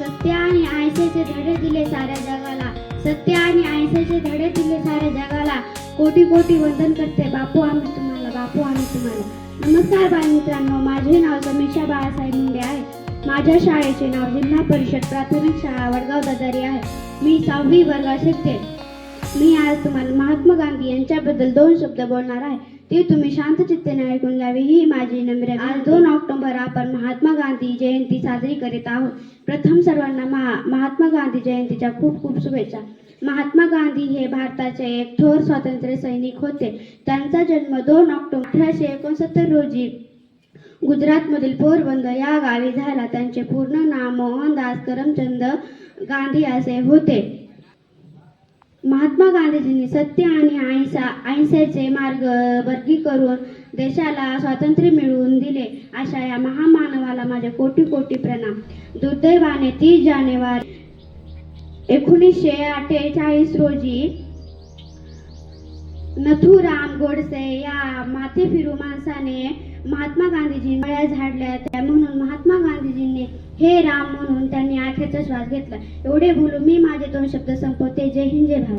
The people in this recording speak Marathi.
सत्य आणि आयसेचे धडे दिले साऱ्या जगाला. सत्य आणि आयसेचे धडे दिले साऱ्या जगाला. कोटी कोटी वंदन करते. बापू आम्ही तुम्हाला बापू आम्ही तुम्हाला. नमस्कार बालमित्रांनो माझे नाव समीक्षा बाळासाहेब मुंडे आहे. माझ्या शाळेचे नाव जिल्हा परिषद प्राथमिक शाळा वडगाव दादारी आहे. मी सहावी वर्गात शिकते. मी आज तुम्हाला महात्मा गांधी यांच्याबद्दल दोन शब्द बोलणार आहे. ते तुम्ही शांत चित्तेने ऐकून घ्यावे. ही माझी नम्र आज दोन ऑक्टोबर आपण महात्मा गांधी जयंती साजरी करीत आहोत. प्रथम सर्वांना महा महात्मा गांधी जयंतीच्या खूप खूप शुभेच्छा. महात्मा गांधी हे भारताचे एक थोर स्वातंत्र्य सैनिक होते. त्यांचा जन्म दोन ऑक्टोबर अठराशे एकोणसत्तर रोजी गुजरातमधील पोरबंदर या गावी झाला. त्यांचे पूर्ण नाव मोहनदास करमचंद गांधी असे होते. महात्मा गांधीजींनी सत्य आणि अहिंसा अहिंसेचे मार्ग वर्गी करून देशाला स्वातंत्र्य मिळवून दिले अशा या महामानवाला माझे कोटी कोटी प्रणाम. दुर्दैवाने तीस जानेवारी एकोणीसशे अठ्ठेचाळीस रोजी नथुराम गोडसे या माथे फिरू माणसाने महात्मा गांधीजी मळ्या झाडल्या त्या म्हणून महात्मा गांधीजींनी हे राम म्हणून त्यांनी आखेचा श्वास घेतला. एवढे बोलून मी माझे दोन शब्द संपवते. जय हिंद जय भारत.